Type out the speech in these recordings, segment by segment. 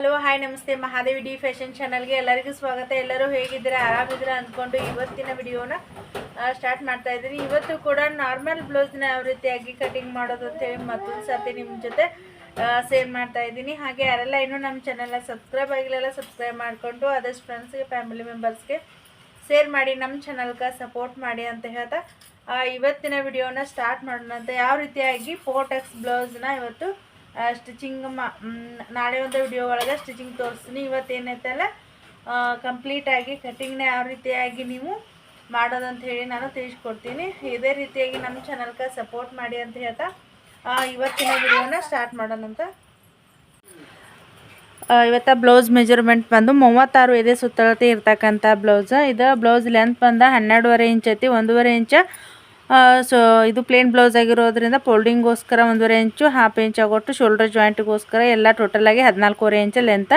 Hello hi ನಮಸ್ತೆ. Mahadevi D fashion ಚಾನಲ್ಗೆ ಎಲ್ಲರಿಗೂ ಸ್ವಾಗತ. ಎಲ್ಲರೂ ಹೇಗಿದ್ದೀರಾ? ಆರಾಮಿದ್ದೀರಾ ಅಂದ್ಕೊಂಡು ಇವತ್ತಿನ ವಿಡಿಯೋನ ಸ್ಟಾರ್ಟ್ ಮಾಡ್ತಾ ಇದ್ದೀನಿ. ಇವತ್ತು ಕೂಡ ನಾರ್ಮಲ್ ಬ್ಲೌಸ್ನ ಯಾವ ರೀತಿಯಾಗಿ ಕಟಿಂಗ್ ಮಾಡೋದು ಅಂತೇಳಿ ಮತ್ತೊಂದು ಸರ್ತಿ ನಿಮ್ಮ ಜೊತೆ ಸೇವ್ ಮಾಡ್ತಾ ಇದ್ದೀನಿ. ಹಾಗೆ ಯಾರೆಲ್ಲ ಇನ್ನೂ ನಮ್ಮ ಚಾನಲ್ನ ಸಬ್ಸ್ಕ್ರೈಬ್ ಆಗಿಲ್ಲ ಸಬ್ಸ್ಕ್ರೈಬ್ ಮಾಡಿಕೊಂಡು ಆದಷ್ಟು ಫ್ರೆಂಡ್ಸ್ಗೆ ಫ್ಯಾಮಿಲಿ ಮೆಂಬರ್ಸ್ಗೆ ಶೇರ್ ಮಾಡಿ, ನಮ್ಮ ಚಾನಲ್ಗೆ ಸಪೋರ್ಟ್ ಮಾಡಿ ಅಂತ ಹೇಳ್ತಾ ಇವತ್ತಿನ ವಿಡಿಯೋನ ಸ್ಟಾರ್ಟ್ ಮಾಡೋಣ ಅಂತ. ಯಾವ ರೀತಿಯಾಗಿ ಫೋಟೆಕ್ಸ್ ಬ್ಲೌಸ್ನ ಇವತ್ತು ಸ್ಟಿಚಿಂಗ್ ಮಾ ನಾಳೆ ಒಂದು ವಿಡಿಯೋ ಒಳಗೆ ಸ್ಟಿಚಿಂಗ್ ತೋರಿಸ್ತೀನಿ. ಇವತ್ತೇನೈತಲ್ಲ ಕಂಪ್ಲೀಟಾಗಿ ಕಟಿಂಗ್ನ ಯಾವ ರೀತಿಯಾಗಿ ನೀವು ಮಾಡೋದಂತ ಹೇಳಿ ನಾನು ತಿಳಿಸ್ಕೊಡ್ತೀನಿ. ಇದೇ ರೀತಿಯಾಗಿ ನಮ್ಮ ಚಾನಲ್ಗೆ ಸಪೋರ್ಟ್ ಮಾಡಿ ಅಂತ ಹೇಳ್ತಾ ಇವತ್ತಿನ ವಿಡಿಯೋನ ಸ್ಟಾರ್ಟ್ ಮಾಡೋಣಂತ ಇವತ್ತು ಬ್ಲೌಸ್ ಮೆಜರ್ಮೆಂಟ್ ಬಂದು ಮೂವತ್ತಾರು ಎದೆ ಸುತ್ತಳತೆ ಇರ್ತಕ್ಕಂಥ ಬ್ಲೌಸ್ ಇದು ಬ್ಲೌಸ್ ಲೆಂತ್ ಬಂದ ಹನ್ನೆರಡುವರೆ ಇಂಚ್ ಐತಿ, ಒಂದೂವರೆ ಇಂಚ. ಸೊ ಇದು ಪ್ಲೇನ್ ಬ್ಲೌಸ್ ಆಗಿರೋದ್ರಿಂದ ಫೋಲ್ಡಿಂಗ್ಗೋಸ್ಕರ ಒಂದೂವರೆ ಇಂಚು ಹಾಫ್ ಇಂಚ್ ಆಗೋಟ್ಟು ಶೋಲ್ಡರ್ ಜಾಯಿಂಟ್ಗೋಸ್ಕರ ಎಲ್ಲ ಟೋಟಲಾಗಿ ಹದಿನಾಲ್ಕೂವರೆ ಇಂಚ್ ಲೆಂತ್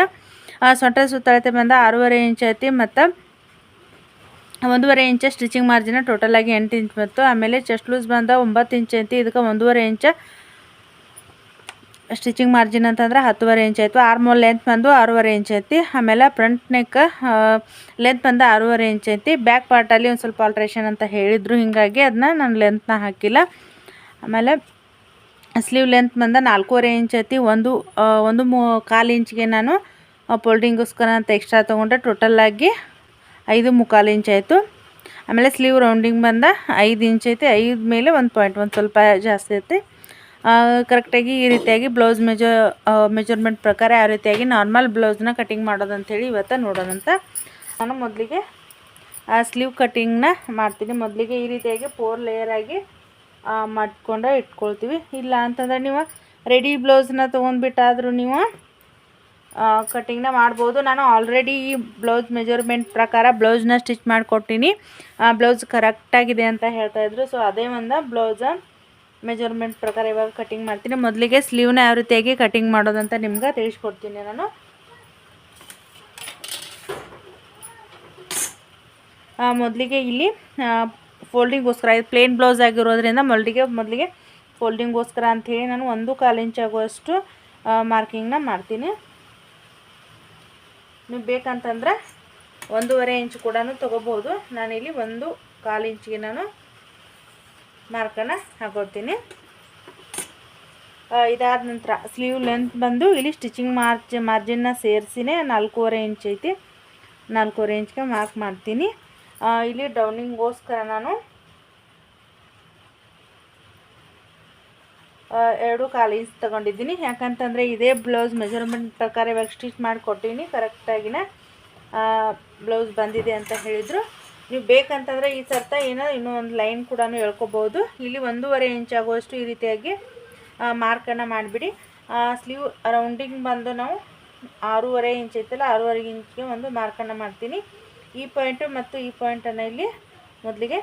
ಸೊಂಟ ಸುತ್ತಳತೆ ಬಂದ ಆರೂವರೆ ಇಂಚ್ ಐತಿ ಮತ್ತು ಒಂದೂವರೆ ಇಂಚ ಸ್ಟಿಚಿಂಗ್ ಮಾರ್ಜಿನ ಟೋಟಲಾಗಿ ಎಂಟು ಇಂಚ್ ಮತ್ತು ಆಮೇಲೆ ಚೆಸ್ಟ್ ಲೂಸ್ ಬಂದ ಒಂಬತ್ತು ಇಂಚ್ ಐತಿ. ಇದಕ್ಕೆ ಒಂದೂವರೆ ಇಂಚ್ ಸ್ಟಿಚಿಂಗ್ ಮಾರ್ಜಿನ್ ಅಂತಂದ್ರೆ ಹತ್ತುವರೆ ಇಂಚ್ ಆಯಿತು. ಆರ್ಮೋಲ್ ಲೆಂತ್ ಬಂದು ಆರೂವರೆ ಇಂಚ್ ಐತಿ. ಆಮೇಲೆ ಫ್ರಂಟ್ ನೆಕ್ ಲೆಂತ್ ಬಂದು ಆರೂವರೆ ಇಂಚ್ ಐತಿ. ಬ್ಯಾಕ್ ಪಾರ್ಟಲ್ಲಿ ಒಂದು ಸ್ವಲ್ಪ ಆಲ್ಟ್ರೇಷನ್ ಅಂತ ಹೇಳಿದರು. ಹೀಗಾಗಿ ಅದನ್ನ ನಾನು ಲೆಂತ್ನ ಹಾಕಿಲ್ಲ. ಆಮೇಲೆ ಸ್ಲೀವ್ ಲೆಂತ್ ಬಂದ ನಾಲ್ಕೂವರೆ ಇಂಚ್ ಐತಿ. ಒಂದು ಆ, ಒಂದು ಮೂ ಕಾಲು ಇಂಚ್ಗೆ ನಾನು ಫೋಲ್ಡಿಂಗೋಸ್ಕರ ಅಂತ ಎಕ್ಸ್ಟ್ರಾ ತೊಗೊಂಡೆ. ಟೋಟಲಾಗಿ ಐದು ಮುಕ್ಕಾಲು ಇಂಚ್ ಆಯಿತು. ಆಮೇಲೆ ಸ್ಲೀವ್ ರೌಂಡಿಂಗ್ ಬಂದ ಐದು ಇಂಚ್ ಐತಿ. ಐದು ಮೇಲೆ ಒಂದು ಪಾಯಿಂಟ್ ಒಂದು ಸ್ವಲ್ಪ ಜಾಸ್ತಿ ಐತಿ. ಕರೆಕ್ಟಾಗಿ ಈ ರೀತಿಯಾಗಿ ಬ್ಲೌಸ್ ಮೆಜ ಮೆಜರ್ಮೆಂಟ್ ಪ್ರಕಾರ ಯಾವ ರೀತಿಯಾಗಿ ನಾರ್ಮಲ್ ಬ್ಲೌಸ್ನ ಕಟಿಂಗ್ ಮಾಡೋದಂಥೇಳಿ ಇವತ್ತು ನೋಡೋಣಂತ ನಾನು ಮೊದಲಿಗೆ ಆ ಸ್ಲೀವ್ ಕಟಿಂಗ್ನ ಮಾಡ್ತೀನಿ. ಮೊದಲಿಗೆ ಈ ರೀತಿಯಾಗಿ ಫೋರ್ ಲೇಯರಾಗಿ ಮಾಡ್ಕೊಂಡು ಇಟ್ಕೊಳ್ತೀವಿ. ಇಲ್ಲ ಅಂತಂದ್ರೆ ನೀವು ರೆಡಿ ಬ್ಲೌಸ್ನ ತೊಗೊಂಡ್ಬಿಟ್ಟಾದರೂ ನೀವು ಕಟ್ಟಿಂಗ್ನ ಮಾಡ್ಬೋದು. ನಾನು ಆಲ್ರೆಡಿ ಈ ಬ್ಲೌಸ್ ಮೆಜರ್ಮೆಂಟ್ ಪ್ರಕಾರ ಬ್ಲೌಸ್ನ ಸ್ಟಿಚ್ ಮಾಡಿಕೊಟ್ಟಿನಿ. ಬ್ಲೌಸ್ ಕರೆಕ್ಟಾಗಿದೆ ಅಂತ ಹೇಳ್ತಾಯಿದ್ರು ಸೊ ಅದೇ ಒಂದು ಬ್ಲೌಸ ಮೆಜರ್ಮೆಂಟ್ ಪ್ರಕಾರ ಇವಾಗ ಕಟಿಂಗ್ ಮಾಡ್ತೀನಿ. ಮೊದಲಿಗೆ ಸ್ಲೀವ್ನ ಯಾವ ರೀತಿಯಾಗಿ ಕಟಿಂಗ್ ಮಾಡೋದಂತ ನಿಮ್ಗೆ ತಿಳಿಸ್ಕೊಡ್ತೀನಿ ನಾನು. ಮೊದಲಿಗೆ ಇಲ್ಲಿ ಫೋಲ್ಡಿಂಗ್ಗೋಸ್ಕರ ಇದು ಪ್ಲೇನ್ ಬ್ಲೌಸ್ ಆಗಿರೋದ್ರಿಂದ ಮೊದಲಿಗೆ ಮೊದಲಿಗೆ ಫೋಲ್ಡಿಂಗ್ಗೋಸ್ಕರ ಅಂಥೇಳಿ ನಾನು ಒಂದು ಕಾಲು ಇಂಚ್ ಆಗುವಷ್ಟು ಮಾರ್ಕಿಂಗ್ನ ಮಾಡ್ತೀನಿ. ನೀವು ಬೇಕಂತಂದ್ರೆ ಒಂದೂವರೆ ಇಂಚ್ ಕೂಡ ತೊಗೋಬೋದು ನಾನಿಲ್ಲಿ ಒಂದು ಕಾಲು ಇಂಚಿಗೆ ನಾನು ಮಾರ್ಕನ್ನು ಹಾಕೋತೀನಿ. ಇದಾದ ನಂತರ ಸ್ಲೀವ್ ಲೆಂತ್ ಬಂದು ಇಲ್ಲಿ ಸ್ಟಿಚಿಂಗ್ ಮಾರ್ಜ್ ಮಾರ್ಜಿನ್ನ ಸೇರಿಸಿನೇ ನಾಲ್ಕೂವರೆ ಇಂಚ್ ಐತಿ. ನಾಲ್ಕೂವರೆ ಇಂಚ್ಗೆ ಮಾರ್ಕ್ ಮಾಡ್ತೀನಿ. ಇಲ್ಲಿ ಡೌನಿಂಗ್ಗೋಸ್ಕರ ನಾನು ಎರಡು ಕಾಲು ಇಂಚ್ ತೊಗೊಂಡಿದ್ದೀನಿ. ಯಾಕಂತಂದರೆ ಇದೇ ಬ್ಲೌಸ್ ಮೆಜರ್ಮೆಂಟ್ ಪ್ರಕಾರ ಇವಾಗ ಸ್ಟಿಚ್ ಮಾಡಿಕೊಟ್ಟಿನಿ ಕರೆಕ್ಟಾಗಿನ ಬ್ಲೌಸ್ ಬಂದಿದೆ ಅಂತ ಹೇಳಿದರು. ನೀವು ಬೇಕಂತಂದರೆ ಈ ಸರ್ತ ಏನೋ ಇನ್ನೂ ಒಂದು ಲೈನ್ ಕೂಡ ಹೇಳ್ಕೊಬೋದು. ಇಲ್ಲಿ ಒಂದೂವರೆ ಇಂಚ್ ಆಗುವಷ್ಟು ಈ ರೀತಿಯಾಗಿ ಮಾರ್ಕನ್ನು ಮಾಡಿಬಿಡಿ. ಸ್ಲೀವ್ ರೌಂಡಿಂಗ್ ಬಂದು ನಾವು ಆರೂವರೆ ಇಂಚ್ ಐತಲ್ಲ, ಆರೂವರೆ ಇಂಚ್ಗೆ ಒಂದು ಮಾರ್ಕನ್ನು ಮಾಡ್ತೀನಿ. ಈ ಪಾಯಿಂಟು ಮತ್ತು ಈ ಪಾಯಿಂಟನ್ನು ಇಲ್ಲಿ ಮೊದಲಿಗೆ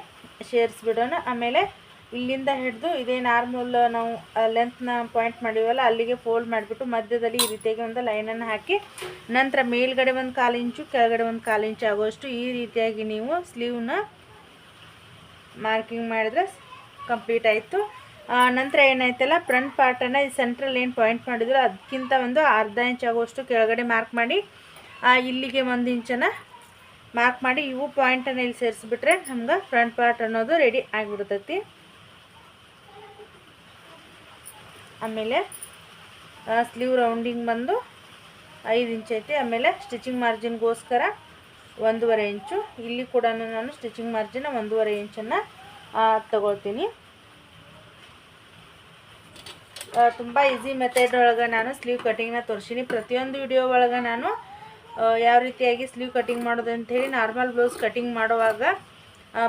ಸೇರಿಸ್ಬಿಡೋಣ ಆಮೇಲೆ ಇಲ್ಲಿಂದ ಹಿಡಿದು ಇದೇ ನಾರ್ಮಲ್ ನಾವು ಲೆಂತ್ನ ಪಾಯಿಂಟ್ ಮಾಡಿವಲ್ಲ, ಅಲ್ಲಿಗೆ ಫೋಲ್ಡ್ ಮಾಡಿಬಿಟ್ಟು ಮಧ್ಯದಲ್ಲಿ ಈ ರೀತಿಯಾಗಿ ಒಂದು ಲೈನನ್ನು ಹಾಕಿ, ನಂತರ ಮೇಲ್ಗಡೆ ಒಂದು ಕಾಲು ಇಂಚು ಕೆಳಗಡೆ ಒಂದು ಕಾಲು ಇಂಚು ಆಗುವಷ್ಟು ಈ ರೀತಿಯಾಗಿ ನೀವು ಸ್ಲೀವ್ನ ಮಾರ್ಕಿಂಗ್ ಮಾಡಿದ್ರೆ ಕಂಪ್ಲೀಟ್ ಆಯಿತು. ನಂತರ ಏನಾಯ್ತಲ್ಲ ಫ್ರಂಟ್ ಪಾರ್ಟನ್ನು ಈ ಸೆಂಟ್ರಲ್ ಏನು ಪಾಯಿಂಟ್ ಮಾಡಿದ್ರು ಅದಕ್ಕಿಂತ ಒಂದು ಅರ್ಧ ಇಂಚ್ ಆಗುವಷ್ಟು ಕೆಳಗಡೆ ಮಾರ್ಕ್ ಮಾಡಿ ಇಲ್ಲಿಗೆ ಒಂದು ಇಂಚನ್ನು ಮಾರ್ಕ್ ಮಾಡಿ, ಇವು ಪಾಯಿಂಟನ್ನು ಇಲ್ಲಿ ಸೇರಿಸ್ಬಿಟ್ರೆ ನಮ್ಗೆ ಫ್ರಂಟ್ ಪಾರ್ಟ್ ಅನ್ನೋದು ರೆಡಿ ಆಗಿಬಿಡ್ತೈತಿ. ಆಮೇಲೆ ಸ್ಲೀವ್ ರೌಂಡಿಂಗ್ ಬಂದು ಐದು ಇಂಚ್ ಐತೆ. ಆಮೇಲೆ ಸ್ಟಿಚಿಂಗ್ ಮಾರ್ಜಿನ್ಗೋಸ್ಕರ ಒಂದೂವರೆ ಇಂಚು. ಇಲ್ಲಿ ಕೂಡ ನಾನು ಸ್ಟಿಚಿಂಗ್ ಮಾರ್ಜಿನ ಒಂದೂವರೆ ಇಂಚನ್ನು ತಗೊಳ್ತೀನಿ. ತುಂಬ ಈಸಿ ಮೆಥಡ್ ಒಳಗೆ ನಾನು ಸ್ಲೀವ್ ಕಟಿಂಗ್ನ ತೋರಿಸಿನಿ. ಪ್ರತಿಯೊಂದು ವಿಡಿಯೋ ಒಳಗೆ ನಾನು ಯಾವ ರೀತಿಯಾಗಿ ಸ್ಲೀವ್ ಕಟಿಂಗ್ ಮಾಡೋದು ಅಂಥೇಳಿ ನಾರ್ಮಲ್ ಬ್ಲೌಸ್ ಕಟಿಂಗ್ ಮಾಡುವಾಗ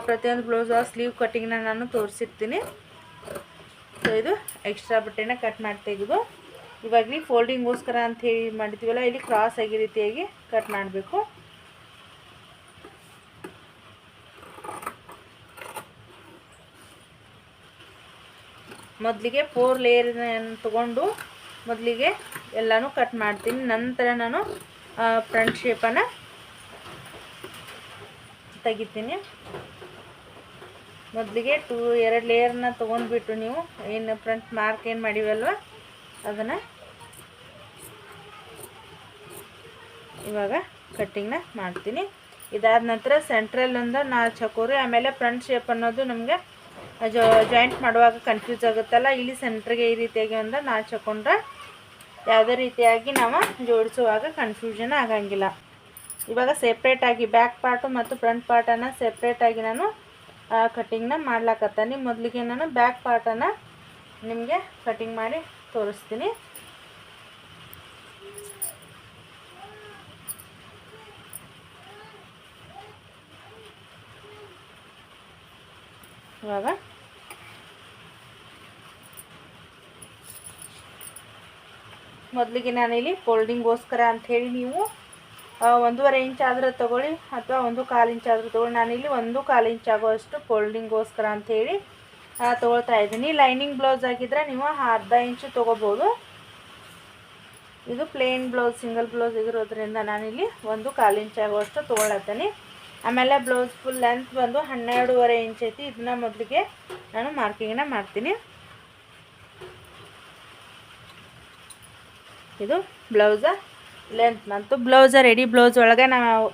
ಪ್ರತಿಯೊಂದು ಬ್ಲೌಸ್ ಸ್ಲೀವ್ ಕಟಿಂಗ್ನ ನಾನು ತೋರಿಸಿರ್ತೀನಿ. ಸೊ ಇದು ಎಕ್ಸ್ಟ್ರಾ ಬಟ್ಟೆನ ಕಟ್ ಮಾಡಿ ತೆಗೆದು ಇವಾಗಲಿ ಫೋಲ್ಡಿಂಗ್ಗೋಸ್ಕರ ಅಂತ ಹೇಳಿ ಮಾಡಿದ್ದೀವಲ್ಲ, ಇಲ್ಲಿ ಕ್ರಾಸ್ ಆಗಿ ರೀತಿಯಾಗಿ ಕಟ್ ಮಾಡಬೇಕು. ಮೊದಲಿಗೆ ಫೋರ್ ಲೇಯರ್ ತಗೊಂಡು ಮೊದಲಿಗೆ ಎಲ್ಲನೂ ಕಟ್ ಮಾಡ್ತೀನಿ. ನಂತರ ನಾನು ಫ್ರಂಟ್ ಶೇಪನ್ನು ತೆಗಿತೀನಿ. ಮೊದಲಿಗೆ ಟೂ ಎರಡು ಲೇಯರ್ನ ತೊಗೊಂಡ್ಬಿಟ್ಟು ನೀವು. ಏನು ಫ್ರಂಟ್ ಮಾರ್ಕ್ ಏನು ಮಾಡಿವಲ್ವ? ಅದನ್ನು ಇವಾಗ ಕಟ್ಟಿಂಗ್ನ ಮಾಡ್ತೀನಿ. ಇದಾದ ನಂತರ ಸೆಂಟ್ರಲ್ಲಿಂದ ನಾಲ್ಕು ಚಕೋರಿ, ಆಮೇಲೆ ಫ್ರಂಟ್ ಶೇಪ್ ಅನ್ನೋದು ನಮಗೆ ಜಾಯಿಂಟ್ ಮಾಡುವಾಗ ಕನ್ಫ್ಯೂಸ್ ಆಗುತ್ತಲ್ಲ, ಇಲ್ಲಿ ಸೆಂಟ್ರಿಗೆ ಈ ರೀತಿಯಾಗಿ ಒಂದು ನಾಲ್ಕು ಚಕೊಂಡ್ರೆ ಯಾವುದೇ ರೀತಿಯಾಗಿ ನಾವು ಜೋಡಿಸುವಾಗ ಕನ್ಫ್ಯೂಷನ್ ಆಗಂಗಿಲ್ಲ. ಇವಾಗ ಸೆಪ್ರೇಟಾಗಿ ಬ್ಯಾಕ್ ಪಾರ್ಟು ಮತ್ತು ಫ್ರಂಟ್ ಪಾರ್ಟನ್ನು ಸೆಪ್ರೇಟಾಗಿ ನಾನು ಕಟ್ಟಿಂಗ್ನ ಮಾಡ್ಲಾಕತ್ತೀನಿ. ಮೊದಲಿಗೆ ನಾನು ಬ್ಯಾಕ್ ಪಾರ್ಟನ್ನು ನಿಮಗೆ ಕಟಿಂಗ್ ಮಾಡಿ ತೋರಿಸ್ತೀನಿ. ಇವಾಗ ಮೊದಲಿಗೆ ನಾನಿಲ್ಲಿ ಫೋಲ್ಡಿಂಗ್ಗೋಸ್ಕರ ಅಂಥೇಳಿ ನೀವು ಒಂದೂವರೆ ಇಂಚ್ ಆದರೂ ತೊಗೊಳ್ಳಿ ಅಥವಾ ಒಂದು ಕಾಲು ಇಂಚ್ ಆದರೂ ತೊಗೊಳ್ಳಿ. ನಾನಿಲ್ಲಿ ಒಂದು ಕಾಲು ಇಂಚ್ ಆಗುವಷ್ಟು ಫೋಲ್ಡಿಂಗ್ಗೋಸ್ಕರ ಅಂಥೇಳಿ ತೊಗೊಳ್ತಾ ಇದ್ದೀನಿ. ಲೈನಿಂಗ್ ಬ್ಲೌಸ್ ಆಗಿದ್ದರೆ ನೀವು ಅರ್ಧ ಇಂಚು ತೊಗೋಬೋದು ಇದು ಪ್ಲೇನ್ ಬ್ಲೌಸ್, ಸಿಂಗಲ್ ಬ್ಲೌಸ್ ಇರೋದ್ರಿಂದ ನಾನಿಲ್ಲಿ ಒಂದು ಕಾಲು ಇಂಚ್ ಆಗುವಷ್ಟು ತೊಗೊಳತ್ತೀನಿ ಆಮೇಲೆ ಬ್ಲೌಸ್ ಫುಲ್ ಲೆಂತ್ ಬಂದು ಹನ್ನೆರಡೂವರೆ ಇಂಚ್ ಐತಿ. ಇದನ್ನ ಮೊದಲಿಗೆ ನಾನು ಮಾರ್ಕಿಂಗನ್ನ ಮಾಡ್ತೀನಿ. ಇದು ಬ್ಲೌಸ ಲೆಂತ್ ನಂತು ಬ್ಲೌಸ ರೆಡಿ ಬ್ಲೌಸ್ ಒಳಗೆ ನಾವು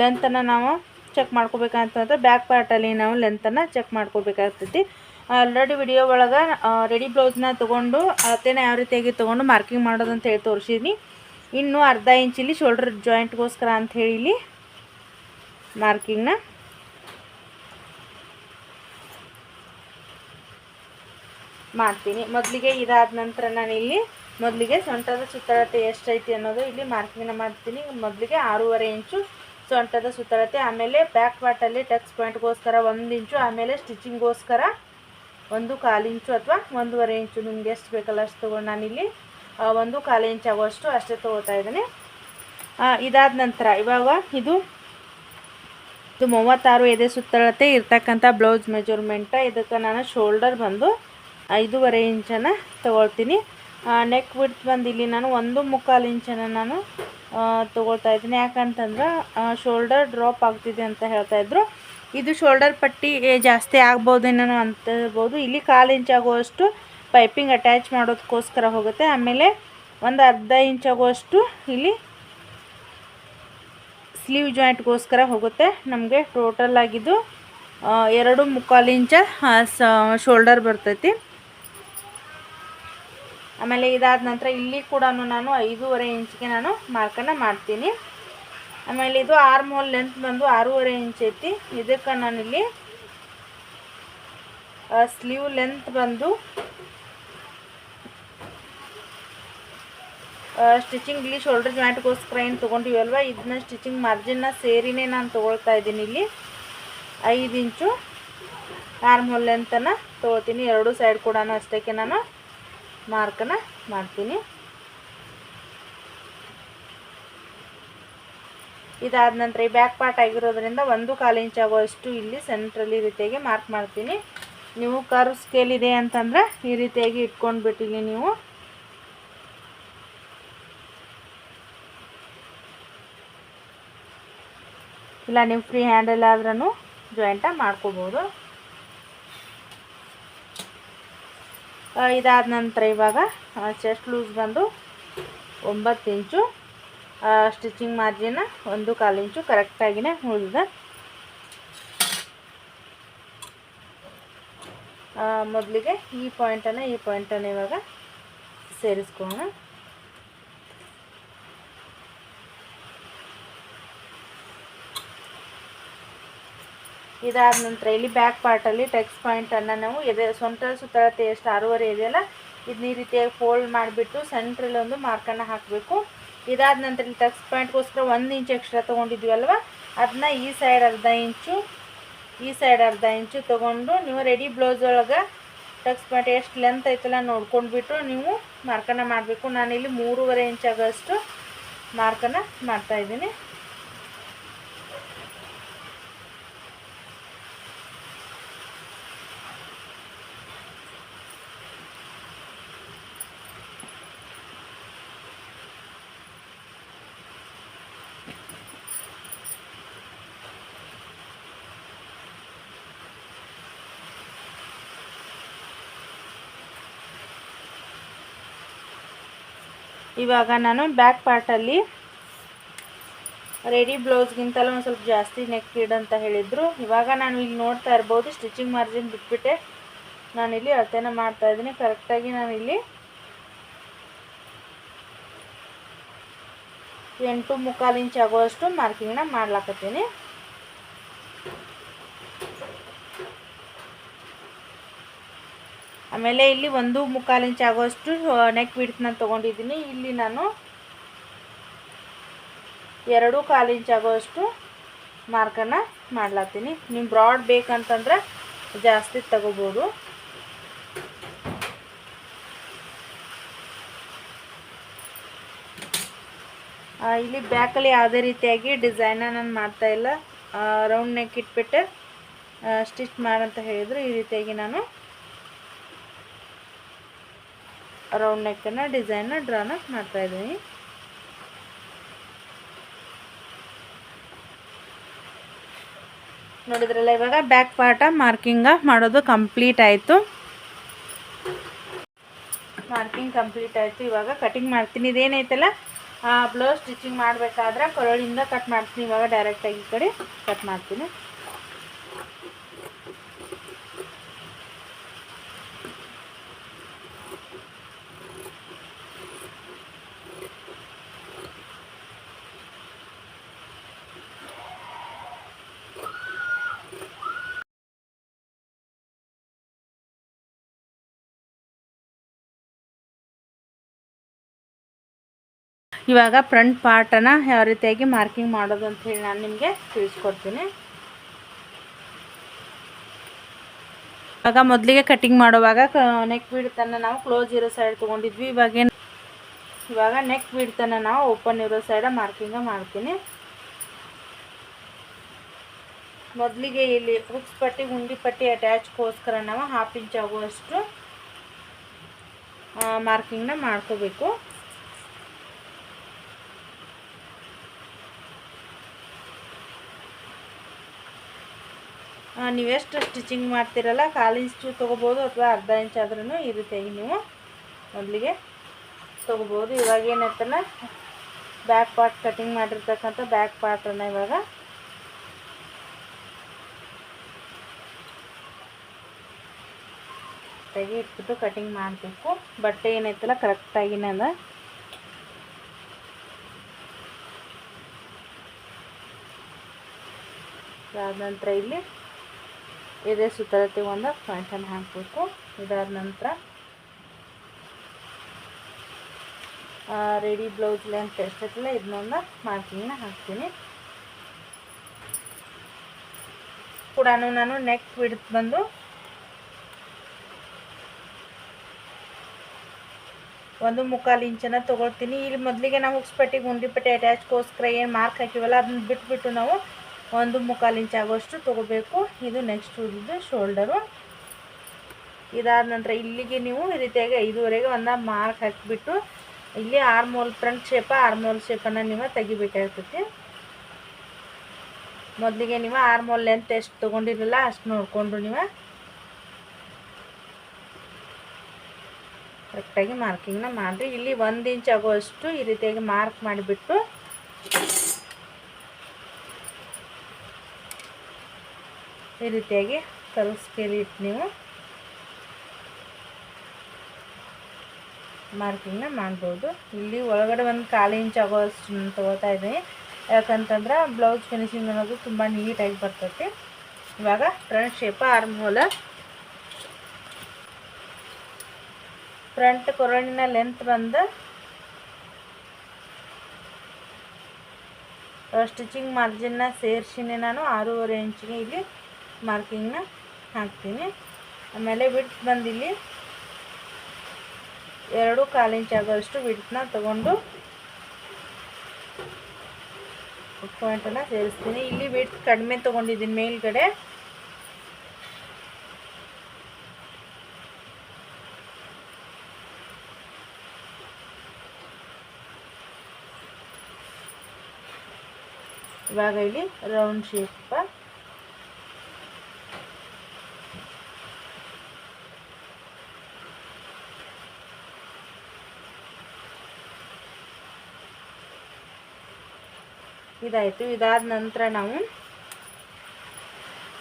ಲೆಂತನ್ನು ನಾವು ಚೆಕ್ ಮಾಡ್ಕೋಬೇಕಂತಂದ್ರೆ ಬ್ಯಾಕ್ ಪಾರ್ಟಲ್ಲಿ ನಾವು ಲೆಂತನ್ನು ಚೆಕ್ ಮಾಡ್ಕೋಬೇಕಾಗ್ತೈತಿ. ಆಲ್ರೆಡಿ ವಿಡಿಯೋ ಒಳಗೆ ರೆಡಿ ಬ್ಲೌಸ್ನ ತೊಗೊಂಡು, ಅಳತೆನ ಯಾವ ರೀತಿಯಾಗಿ ತೊಗೊಂಡು ಮಾರ್ಕಿಂಗ್ ಮಾಡೋದಂತ ಹೇಳಿ ತೋರಿಸಿದ್ನಿ. ಇನ್ನು ಅರ್ಧ ಇಂಚಿಲಿ ಶೋಲ್ಡರ್ ಜಾಯಿಂಟ್ಗೋಸ್ಕರ ಅಂತ ಹೇಳಿ ಇಲ್ಲಿ ಮಾರ್ಕಿಂಗ್ನ ಮಾಡ್ತೀನಿ. ಮೊದಲಿಗೆ ಇದಾದ ನಂತರ ನಾನು ಇಲ್ಲಿ ಮೊದಲಿಗೆ ಸೊಂಟದ ಸುತ್ತಳತೆ ಎಷ್ಟೈತಿ ಅನ್ನೋದು ಇಲ್ಲಿ ಮಾರ್ಕಿಂಗ್ನ ಮಾಡ್ತೀನಿ. ಮೊದಲಿಗೆ ಆರೂವರೆ ಇಂಚು, ಸೊಂಟದ ಸುತ್ತಳತೆ ಆಮೇಲೆ ಬ್ಯಾಕ್ ಪಾರ್ಟಲ್ಲಿ ಟಕ್ಸ್ ಪಾಯಿಂಟ್ಗೋಸ್ಕರ ಒಂದು ಇಂಚು, ಆಮೇಲೆ ಸ್ಟಿಚಿಂಗ್ಗೋಸ್ಕರ ಒಂದು ಕಾಲು ಇಂಚು ಅಥವಾ ಒಂದೂವರೆ ಇಂಚು. ನಿಮ್ಗೆ ಎಷ್ಟು ಬೇಕಲ್ಲ ಅಷ್ಟು ತೊಗೊಂಡು ನಾನಿಲ್ಲಿ ಒಂದು ಕಾಲು ಇಂಚು ಆಗುವಷ್ಟು ಅಷ್ಟೇ ತೊಗೋತಾ ಇದ್ದೀನಿ. ಇದಾದ ನಂತರ ಇವಾಗ ಇದು ಇದು ಮೂವತ್ತಾರು ಎದೆ ಸುತ್ತಳತೆ ಇರ್ತಕ್ಕಂಥ ಬ್ಲೌಸ್ ಮೆಜರ್ಮೆಂಟ ಇದಕ್ಕೆ ನಾನು ಶೋಲ್ಡರ್ ಬಂದು ಐದೂವರೆ ಇಂಚನ್ನು ತೊಗೊಳ್ತೀನಿ. ನೆಕ್ ವಿಡ್ತ್ ಬಂದು ಇಲ್ಲಿ ನಾನು ಒಂದು ಮುಕ್ಕಾಲು ಇಂಚನ್ನು ನಾನು ತೊಗೊಳ್ತಾ ಇದ್ದೀನಿ. ಯಾಕಂತಂದ್ರೆ ಶೋಲ್ಡರ್ ಡ್ರಾಪ್ ಆಗ್ತಿದೆ ಅಂತ ಹೇಳ್ತಾ ಇದ್ರು. ಇದು ಶೋಲ್ಡರ್ ಪಟ್ಟಿ ಜಾಸ್ತಿ ಆಗ್ಬೋದೇನೋ ಅಂತ ಹೇಳ್ಬೋದು. ಇಲ್ಲಿ ಕಾಲು ಇಂಚಾಗುವಷ್ಟು ಪೈಪಿಂಗ್ ಅಟ್ಯಾಚ್ ಮಾಡೋದಕ್ಕೋಸ್ಕರ ಹೋಗುತ್ತೆ. ಆಮೇಲೆ ಒಂದು ಅರ್ಧ ಇಂಚಾಗುವಷ್ಟು ಇಲ್ಲಿ ಸ್ಲೀವ್ ಜಾಯಿಂಟ್ಗೋಸ್ಕರ ಹೋಗುತ್ತೆ. ನಮಗೆ ಟೋಟಲ್ ಆಗಿದ್ದು ಎರಡು ಮುಕ್ಕಾಲು ಇಂಚ ಶೋಲ್ಡರ್ ಬರ್ತೈತಿ. ಆಮೇಲೆ ಇದಾದ ನಂತರ ಇಲ್ಲಿ ಕೂಡ ನಾನು ಐದೂವರೆ ಇಂಚ್ಗೆ ನಾನು ಮಾರ್ಕನ್ನು ಮಾಡ್ತೀನಿ. ಆಮೇಲೆ ಇದು ಆರು ಮೂಲ ಲೆಂತ್ ಬಂದು ಆರೂವರೆ ಇಂಚ್ ಐತಿ. ಇದಕ್ಕೆ ನಾನಿಲ್ಲಿ ಸ್ಲೀವ್ ಲೆಂತ್ ಬಂದು ಸ್ಟಿಚಿಂಗ್ ಇಲ್ಲಿ ಶೋಲ್ಡರ್ ಜಾಯಿಂಟ್ಗೋಸ್ಕರ ಏನು ತೊಗೊಂಡಿವಲ್ವ ಇದನ್ನ ಸ್ಟಿಚಿಂಗ್ ಮಾರ್ಜಿನ್ನ ಸೇರಿನೇ ನಾನು ತೊಗೊಳ್ತಾ ಇದ್ದೀನಿ ಇಲ್ಲಿ. ಐದು ಇಂಚು ಆರ್ಮ್ ಲೆಂತನ್ನು ತೊಗೊಳ್ತೀನಿ. ಎರಡು ಸೈಡ್ ಕೂಡ ಅಷ್ಟಕ್ಕೆ ನಾನು ಮಾರ್ಕನ್ನು ಮಾಡ್ತೀನಿ. ಇದಾದ ನಂತರ ಈ ಬ್ಯಾಕ್ ಪಾರ್ಟ್ ಆಗಿರೋದ್ರಿಂದ ಒಂದು ಕಾಲು ಇಂಚ್ ಆಗುವಷ್ಟು ಇಲ್ಲಿ ಸೆಂಟ್ರಲ್ಲಿ ರೀತಿಯಾಗಿ ಮಾರ್ಕ್ ಮಾಡ್ತೀನಿ. ನೀವು ಕರ್ವ್ ಸ್ಕೇಲ್ ಇದೆ ಅಂತಂದ್ರೆ ಈ ರೀತಿಯಾಗಿ ಇಟ್ಕೊಂಡು ಬಿಟ್ಟಿಲ್ಲಿ ನೀವು. ಇಲ್ಲ, ನೀವು ಫ್ರೀ ಹ್ಯಾಂಡಲ್ ಆದ್ರೂ ಜಾಯಿಂಟಾಗಿ ಮಾಡ್ಕೋಬೋದು. ಇದಾದ ನಂತರ ಇವಾಗ ಚೆಸ್ಟ್ ಲೂಸ್ ಬಂದು ಒಂಬತ್ತು ಇಂಚು ಸ್ಟಿಚಿಂಗ್ ಮಾರ್ಜಿನ ಒಂದು ಕಾಲು ಇಂಚು ಕರೆಕ್ಟಾಗಿನೇ ಉಳಿದ ಮೊದಲಿಗೆ ಈ ಪಾಯಿಂಟನ್ನು ಈ ಪಾಯಿಂಟನ್ನು ಇವಾಗ ಸೇರಿಸ್ಕೋಣ ಇದಾದ ನಂತರ ಇಲ್ಲಿ ಬ್ಯಾಕ್ ಪಾರ್ಟಲ್ಲಿ ಟೆಕ್ಸ್ ಪಾಯಿಂಟನ್ನು ನಾವು ಎದೆ ಸ್ವಂತ ಸುತ್ತಳತೆ ಎಷ್ಟು ಆರೂವರೆ ಇದೆಯಲ್ಲ ಇದನ್ನ ಈ ರೀತಿಯಾಗಿ ಫೋಲ್ಡ್ ಮಾಡಿಬಿಟ್ಟು ಸೆಂಟ್ರಲ್ಲಿ ಒಂದು ಮಾರ್ಕನ್ನು ಹಾಕಬೇಕು. ಇದಾದ ನಂತರ ಇಲ್ಲಿ ಟೆಕ್ಸ್ ಪಾಯಿಂಟ್ಗೋಸ್ಕರ ಒಂದು ಇಂಚು ಎಕ್ಸ್ಟ್ರಾ ತೊಗೊಂಡಿದ್ವಿ ಅದನ್ನ ಈ ಸೈಡ್ ಅರ್ಧ ಇಂಚು ಈ ಸೈಡ್ ಅರ್ಧ ಇಂಚು ತೊಗೊಂಡು ನೀವು ರೆಡಿ ಬ್ಲೌಸ್ ಒಳಗೆ ಟಕ್ಸ್ ಪಾಯಿಂಟ್ ಎಷ್ಟು ಲೆಂತ್ ಐತಲ್ಲ ನೋಡ್ಕೊಂಡ್ಬಿಟ್ಟು ನೀವು ಮಾರ್ಕನ್ನು ಮಾಡಬೇಕು. ನಾನಿಲ್ಲಿ ಮೂರುವರೆ ಇಂಚ್ ಆಗೋಷ್ಟು ಮಾರ್ಕನ್ನು ಮಾಡ್ತಾಯಿದ್ದೀನಿ ಇವಾಗ ನಾನು ಬ್ಯಾಕ್ ಪಾರ್ಟಲ್ಲಿ ರೆಡಿ ಬ್ಲೌಸ್ಗಿಂತಲೂ ಒಂದು ಸ್ವಲ್ಪ ಜಾಸ್ತಿ ನೆಕ್ ಇಡ್ ಅಂತ ಹೇಳಿದರು. ಇವಾಗ ನಾನು ಇಲ್ಲಿ ನೋಡ್ತಾ ಇರ್ಬೋದು ಸ್ಟಿಚಿಂಗ್ ಮಾರ್ಜಿನ್ ಬಿಟ್ಬಿಟ್ಟೆ. ನಾನಿಲ್ಲಿ ಅಳತೆನ ಮಾಡ್ತಾ ಇದ್ದೀನಿ. ಕರೆಕ್ಟಾಗಿ ನಾನಿಲ್ಲಿ ಎಂಟು ಮುಕ್ಕಾಲು ಇಂಚ್ ಆಗುವಷ್ಟು ಮಾರ್ಕಿಂಗ್ನ ಮಾಡ್ಲಾಕತ್ತೀನಿ. ಆಮೇಲೆ ಇಲ್ಲಿ ಒಂದು ಮುಕ್ಕಾಲು ಇಂಚ್ ಆಗುವಷ್ಟು ನೆಕ್ ನಾನು ತೊಗೊಂಡಿದ್ದೀನಿ. ಇಲ್ಲಿ ನಾನು ಎರಡು ಕಾಲು ಇಂಚ್ ಆಗುವಷ್ಟು ಮಾರ್ಕನ್ನು ಮಾಡ್ಲಾತೀನಿ ನೀವು ಬ್ರಾಡ್ ಬೇಕಂತಂದ್ರೆ ಜಾಸ್ತಿ ತಗೋಬೋದು. ಇಲ್ಲಿ ಬ್ಯಾಕಲ್ಲಿ ಯಾವುದೇ ರೀತಿಯಾಗಿ ಡಿಸೈನ ನಾನು ಮಾಡ್ತಾ ಇಲ್ಲ. ರೌಂಡ್ ನೆಕ್ ಇಟ್ಬಿಟ್ಟು ಸ್ಟಿಚ್ ಮಾಡಂತ ಹೇಳಿದ್ರು. ಈ ರೀತಿಯಾಗಿ ನಾನು ರೌಂಡ್ ನೆಕ್ಕನ್ನು ಡಿಸೈನ್ನ ಡ್ರಾನ ಮಾಡ್ತಾಯಿದ್ದೀನಿ ನೋಡಿದ್ರಲ್ಲ, ಇವಾಗ ಬ್ಯಾಕ್ ಪಾರ್ಟ ಮಾರ್ಕಿಂಗ ಮಾಡೋದು ಕಂಪ್ಲೀಟ್ ಆಯಿತು. ಮಾರ್ಕಿಂಗ್ ಕಂಪ್ಲೀಟ್ ಆಯಿತು. ಇವಾಗ ಕಟಿಂಗ್ ಮಾಡ್ತೀನಿ. ಇದೇನೈತಲ್ಲ? ಬ್ಲೌಸ್ ಸ್ಟಿಚಿಂಗ್ ಮಾಡಬೇಕಾದ್ರೆ ಕೊರಳಿಂದ ಕಟ್ ಮಾಡ್ತೀನಿ. ಇವಾಗ ಡೈರೆಕ್ಟಾಗಿ ಈ ಕಡೆ ಕಟ್ ಮಾಡ್ತೀನಿ. ಇವಾಗ ಫ್ರಂಟ್ ಪಾರ್ಟನ್ನು ಯಾವ ರೀತಿಯಾಗಿ ಮಾರ್ಕಿಂಗ್ ಮಾಡೋದು ಅಂತ ಹೇಳಿ ನಾನು ನಿಮಗೆ ತಿಳಿಸ್ಕೊಡ್ತೀನಿ. ಇವಾಗ ಮೊದಲಿಗೆ ಕಟ್ಟಿಂಗ್ ಮಾಡುವಾಗ ನೆಕ್ ಬಿಡ್ತನ ನಾವು ಕ್ಲೋಸ್ ಇರೋ ಸೈಡ್ ತೊಗೊಂಡಿದ್ವಿ. ಇವಾಗ ಇವಾಗ ನೆಕ್ ಬಿಡ್ತನ ನಾವು ಓಪನ್ ಇರೋ ಸೈಡ ಮಾರ್ಕಿಂಗ ಮಾಡ್ತೀನಿ. ಮೊದಲಿಗೆ ಇಲ್ಲಿ ಹುಕ್ಸ್ ಪಟ್ಟಿ ಗುಂಡಿ ಪಟ್ಟಿ ಅಟ್ಯಾಚ್ಗೋಸ್ಕರ ನಾವು ಹಾಫ್ ಇಂಚ್ ಆಗುವಷ್ಟು ಮಾರ್ಕಿಂಗ್ನ ಮಾಡ್ಕೋಬೇಕು. ನೀವೆಷ್ಟು ಸ್ಟಿಚಿಂಗ್ ಮಾಡ್ತಿರಲ್ಲ, ಕಾಲು ಇಂಚು ತೊಗೋಬೋದು ಅಥವಾ ಅರ್ಧ ಇಂಚ್ ಆದ್ರೂ ಈ ರೀತಿಯಾಗಿ ನೀವು ಮೊದಲಿಗೆ ತೊಗೋಬೋದು. ಇವಾಗ ಏನಾಯ್ತಲ್ಲ ಬ್ಯಾಕ್ ಪಾರ್ಟ್ ಕಟಿಂಗ್ ಮಾಡಿರ್ತಕ್ಕಂಥ ಬ್ಯಾಕ್ ಪಾರ್ಟನ್ನು ಇವಾಗ ತೆಗಿ ಇಟ್ಬಿಟ್ಟು ಕಟಿಂಗ್ ಮಾಡಬೇಕು. ಬಟ್ಟೆ ಏನೈತಲ್ಲ ಕರೆಕ್ಟಾಗಿನೇ ಅದ ಅದಾದ ನಂತರ ಇಲ್ಲಿ ಇದೇ ಸುತ್ತಲತ್ತಿ ಒಂದು ಪಾಯಿಂಟನ್ನು ಹಾಕಬೇಕು ಇದಾದ ನಂತರ ರೆಡಿ ಬ್ಲೌಸ್ ಲೆಂತ್ ಎಷ್ಟೈತಿಲ್ಲ ಇದನ್ನೊಂದು ಮಾರ್ಕಿಂಗ್ನ ಹಾಕ್ತೀನಿ. ಕೂಡ ನಾನು ನೆಕ್ ಬಿಡ್ತು ಬಂದು ಒಂದು ಮುಕ್ಕಾಲು ಇಂಚನ್ನು ತೊಗೊಳ್ತೀನಿ. ಇಲ್ಲಿ ಮೊದಲಿಗೆ ನಾವು ಹುಕ್ಸ್ಪಟ್ಟಿಗೆ ಗುಂಡಿಪಟ್ಟಿ ಅಟ್ಯಾಚ್ಗೋಸ್ಕರ ಏನು ಮಾರ್ಕ್ ಹಾಕಿವಲ್ಲ, ಅದನ್ನ ಬಿಟ್ಬಿಟ್ಟು ನಾವು ಒಂದು ಮುಕ್ಕಾಲು ಇಂಚ್ ಆಗುವಷ್ಟು ತೊಗೋಬೇಕು. ಇದು ನೆಕ್ಸ್ಟ್ ಉಳಿದಿದ್ದು ಶೋಲ್ಡರು ಇದಾದ ನಂತರ ಇಲ್ಲಿಗೆ ನೀವು ಈ ರೀತಿಯಾಗಿ ಐದುವರೆಗೆ ಒಂದು ಮಾರ್ಕ್ ಹಾಕಿಬಿಟ್ಟು ಇಲ್ಲಿ ಆರ್ಮೋಲ್ ಫ್ರಂಟ್ ಶೇಪ ಆರ್ಮೋಲ್ ಶೇಪನ್ನು ನೀವು ತೆಗಿಬೇಕಾಗ್ತೈತಿ. ಮೊದಲಿಗೆ ನೀವು ಆರ್ಮೋಲ್ ಲೆಂತ್ ಎಷ್ಟು ತೊಗೊಂಡಿರಲ್ಲ ಅಷ್ಟು ನೋಡಿಕೊಂಡು ನೀವು. ಕರೆಕ್ಟಾಗಿ ಮಾರ್ಕಿಂಗ್ನ ಮಾಡಿರಿ. ಇಲ್ಲಿ ಒಂದು ಇಂಚ್ ಆಗುವಷ್ಟು ಈ ರೀತಿಯಾಗಿ ಮಾರ್ಕ್ ಮಾಡಿಬಿಟ್ಟು ಈ ರೀತಿಯಾಗಿ ಕರ್ವ್ ಸ್ಕೇಲ್ ಇಟ್ಟು ನೀವು ಮಾರ್ಕಿಂಗ್ನ ಮಾಡ್ಬೋದು. ಇಲ್ಲಿ ಒಳಗಡೆ ಒಂದು ಕಾಲು ಇಂಚ್ ಆಗೋಷ್ಟು ತೊಗೋತಾ ಇದ್ದೀನಿ. ಯಾಕಂತಂದ್ರೆ ಬ್ಲೌಸ್ ಫಿನಿಶಿಂಗ್ ಅನ್ನೋದು ತುಂಬ ನೀಟಾಗಿ ಬರ್ತೈತಿ. ಇವಾಗ ಫ್ರಂಟ್ ಶೇಪ ಆರ್ಮ್ ಫ್ರಂಟ್ ಕೊರಳಿನ ಲೆಂತ್ ಬಂದು ಸ್ಟಿಚಿಂಗ್ ಮಾರ್ಜಿನ್ನ ಸೇರಿಸಿನೇ ನಾನು ಆರೂವರೆ ಇಂಚಿಗೆ ಇಲ್ಲಿ ಮಾರ್ಕಿಂಗ್ನ ಹಾಕ್ತೀನಿ. ಆಮೇಲೆ ವಿಡ್ತ್ ಬಂದಿಲ್ಲಿ ಎರಡು ಕಾಲು ಇಂಚ್ ಆಗೋಷ್ಟು ಬಿಡ್ಸ್ನ ತಗೊಂಡು ಪಾಯಿಂಟನ್ನು ಸೇರಿಸ್ತೀನಿ. ಇಲ್ಲಿ ವಿಡ್ತ್ ಕಡಿಮೆ ತೊಗೊಂಡಿದ್ದೀನಿ ಮೇಲ್ಗಡೆ. ಇವಾಗ ಇಲ್ಲಿ ರೌಂಡ್ ಶೇಪ್ ಇದಾಯಿತು. ಇದಾದ ನಂತರ ನಾವು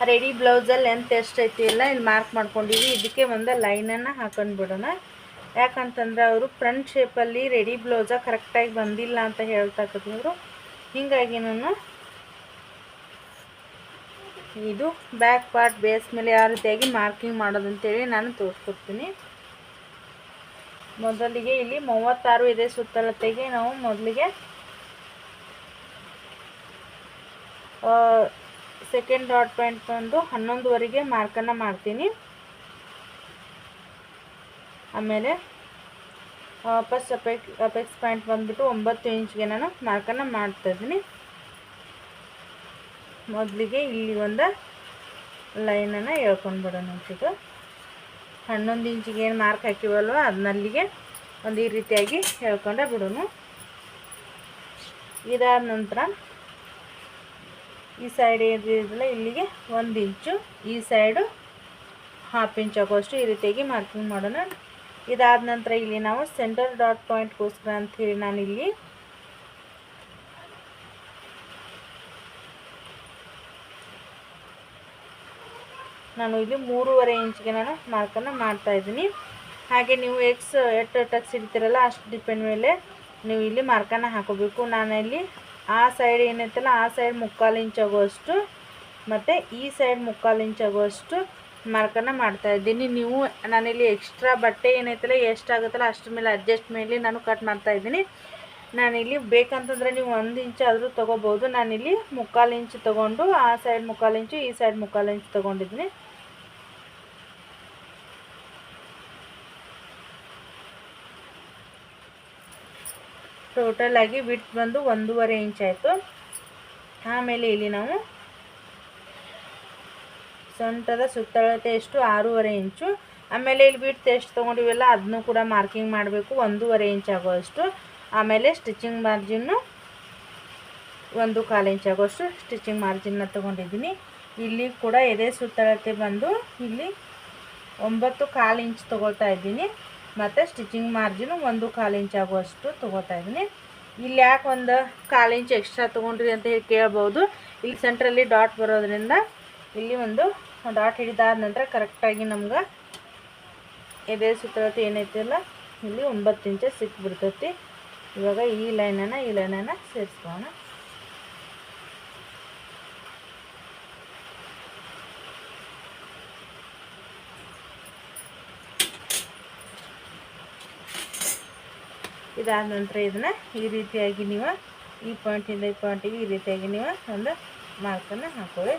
ರೆಡಿ ಬ್ಲೌಸಲ್ಲಿ ಲೆಂತ್ ಎಷ್ಟೈತಿ ಎಲ್ಲ ಇಲ್ಲಿ ಮಾರ್ಕ್ ಮಾಡ್ಕೊಂಡಿವಿ. ಇದಕ್ಕೆ ಒಂದು ಲೈನನ್ನು ಹಾಕೊಂಡು ಬಿಡೋಣ. ಯಾಕಂತಂದ್ರೆ ಅವರು ಫ್ರಂಟ್ ಶೇಪಲ್ಲಿ ರೆಡಿ ಬ್ಲೌಸ ಕರೆಕ್ಟಾಗಿ ಬಂದಿಲ್ಲ ಅಂತ ಹೇಳ್ತಕ್ಕಂಥವ್ರು ಹೀಗಾಗಿ ನಾನು ಇದು ಬ್ಯಾಕ್ ಪಾರ್ಟ್ ಬೇಸ್ ಮೇಲೆ ಯಾವ ರೀತಿಯಾಗಿ ಮಾರ್ಕಿಂಗ್ ಮಾಡೋದಂತೇಳಿ ನಾನು ತೋರಿಸ್ಕೊಡ್ತೀನಿ. ಮೊದಲಿಗೆ ಇಲ್ಲಿ ಮೂವತ್ತಾರು ಇದೆ ಸುತ್ತಲತೆಗೆ ನಾವು ಮೊದಲಿಗೆ ಸೆಕೆಂಡ್ ಡಾಟ್ ಪಾಯಿಂಟ್ ಬಂದು ಹನ್ನೊಂದುವರೆಗೆ ಮಾರ್ಕನ್ನು ಮಾಡ್ತೀನಿ. ಆಮೇಲೆ ಫಸ್ಟ್ ಅಪೆಕ್ ಅಪೆಕ್ಸ್ ಪಾಯಿಂಟ್ ಬಂದುಬಿಟ್ಟು ಒಂಬತ್ತು ಇಂಚ್ಗೆ ನಾನು ಮಾರ್ಕನ್ನು ಮಾಡ್ತಾಯಿದ್ದೀನಿ ಮೊದಲಿಗೆ ಇಲ್ಲಿ ಒಂದು ಲೈನನ್ನು ಅಂತ ಇದು ಹನ್ನೊಂದು ಇಂಚಿಗೆ ಏನು ಮಾರ್ಕ್ ಹಾಕಿವಲ್ವ ಅದನ್ನಲ್ಲಿಗೆ ಒಂದು ಈ ರೀತಿಯಾಗಿ ಹೇಳ್ಕೊಂಡೆ ಬಿಡೋಣ. ಇದಾದ ನಂತರ ಈ ಸೈಡ್ ಏನಿದೆಯಲ್ಲ ಇಲ್ಲಿಗೆ ಒಂದು ಇಂಚು ಈ ಸೈಡು ಹಾಫ್ ಇಂಚ್ ಆಗೋಷ್ಟು ಈ ರೀತಿಯಾಗಿ ಮಾರ್ಕಿಂಗ್ ಮಾಡೋಣ. ಇದಾದ ನಂತರ ಇಲ್ಲಿ ನಾವು ಸೆಂಟರ್ ಡಾಟ್ ಪಾಯಿಂಟ್ಗೋಸ್ಕರ ಅಂಥೇಳಿ ನಾನಿಲ್ಲಿ ನಾನು ಇಲ್ಲಿ ಮೂರುವರೆ ಇಂಚ್ಗೆ ನಾನು ಮಾರ್ಕನ್ನು ಮಾಡ್ತಾಯಿದ್ದೀನಿ ಹಾಗೆ ನೀವು ಎಕ್ಸ್ ಎಟ್ ಟಕ್ಸ್ ಹಿಡಿತೀರಲ್ಲ, ಅಷ್ಟು ಡಿಪೆಂಡ್ ಮೇಲೆ ನೀವು ಇಲ್ಲಿ ಮಾರ್ಕನ್ನು ಹಾಕೋಬೇಕು. ನಾನಲ್ಲಿ ಆ ಸೈಡ್ ಏನೈತಲ್ಲ, ಆ ಸೈಡ್ ಮುಕ್ಕಾಲು ಇಂಚ್ ಆಗುವಷ್ಟು ಮತ್ತು ಈ ಸೈಡ್ ಮುಕ್ಕಾಲು ಇಂಚ್ ಆಗುವಷ್ಟು ಮಾಡ್ತಾ ಇದ್ದೀನಿ. ನೀವು ನಾನಿಲ್ಲಿ ಎಕ್ಸ್ಟ್ರಾ ಬಟ್ಟೆ ಏನೈತಲ್ಲ ಎಷ್ಟಾಗುತ್ತಲ್ಲ ಅಷ್ಟ್ರ ಮೇಲೆ ಅಡ್ಜಸ್ಟ್ ಮೇಲೆ ನಾನು ಕಟ್ ಮಾಡ್ತಾ ಇದ್ದೀನಿ. ನಾನಿಲ್ಲಿ ಬೇಕಂತಂದರೆ ನೀವು ಒಂದು ಇಂಚ್ ಆದರೂ ತೊಗೋಬೋದು. ನಾನಿಲ್ಲಿ ಮುಕ್ಕಾಲು ಇಂಚ್ ತೊಗೊಂಡು ಆ ಸೈಡ್ ಮುಕ್ಕಾಲು ಇಂಚು ಈ ಸೈಡ್ ಮುಕ್ಕಾಲು ಇಂಚು ತೊಗೊಂಡಿದ್ದೀನಿ. ಟೋಟಲ್ ಆಗಿ ಬಿಟ್ ಬಂದು ಒಂದೂವರೆ ಇಂಚ್ ಆಯಿತು. ಆಮೇಲೆ ಇಲ್ಲಿ ನಾವು ಸೊಂಟದ ಸುತ್ತಳತೆ ಎಷ್ಟು? ಆರೂವರೆ ಇಂಚು ಆಮೇಲೆ ಇಲ್ಲಿ ಬಿಟ್ಟು ಎಷ್ಟು ತೊಗೊಂಡಿವಲ್ಲ ಅದನ್ನು ಕೂಡ ಮಾರ್ಕಿಂಗ್ ಮಾಡಬೇಕು. ಒಂದೂವರೆ ಇಂಚ್ ಆಗೋಷ್ಟು ಆಮೇಲೆ ಸ್ಟಿಚಿಂಗ್ ಮಾರ್ಜಿನ್ನು ಒಂದು ಕಾಲು ಇಂಚ್ ಆಗೋಷ್ಟು ಸ್ಟಿಚಿಂಗ್ ಮಾರ್ಜಿನ್ನ ತೊಗೊಂಡಿದ್ದೀನಿ. ಇಲ್ಲಿ ಕೂಡ ಎದೆ ಸುತ್ತಳತೆ ಬಂದು ಇಲ್ಲಿ ಒಂಬತ್ತು ಕಾಲು ಇಂಚ್ ತೊಗೊಳ್ತಾ ಇದ್ದೀನಿ. ಮತ್ತು ಸ್ಟಿಚಿಂಗ್ ಮಾರ್ಜಿನು ಒಂದು ಕಾಲು ಇಂಚ್ ಆಗುವಷ್ಟು ತೊಗೋತಾ ಇದ್ದೀನಿ. ಇಲ್ಲಿ ಯಾಕೆ ಒಂದು ಕಾಲು ಇಂಚ್ ಎಕ್ಸ್ಟ್ರಾ ತೊಗೊಂಡ್ರಿ ಅಂತ ಹೇಳಿ ಕೇಳ್ಬೋದು. ಇಲ್ಲಿ ಸೆಂಟ್ರಲ್ಲಿ ಡಾಟ್ ಬರೋದ್ರಿಂದ ಇಲ್ಲಿ ಒಂದು ಡಾಟ್ ಹಿಡಿದಾದ ನಂತರ ಕರೆಕ್ಟಾಗಿ ನಮ್ಗೆ ಎದೆ ಸುತ್ತಳತೆ ಏನೈತಿಲ್ಲ ಇಲ್ಲಿ ಒಂಬತ್ತು ಇಂಚ ಸಿಕ್ಬಿಡ್ತೈತಿ. ಇವಾಗ ಈ ಲೈನನ್ನು ಈ ಲೈನನ್ನು ಸೇರಿಸ್ಕೋಣ ಇದಾದ ನಂತರ ಇದನ್ನು ಈ ರೀತಿಯಾಗಿ ನೀವು ಈ ಪಾಯಿಂಟಿಂದ ಈ ಪಾಯಿಂಟಿಗೆ ಈ ರೀತಿಯಾಗಿ ನೀವು ಒಂದು ಮಾರ್ಕನ್ನು ಹಾಕೊಳ್ಳಿ.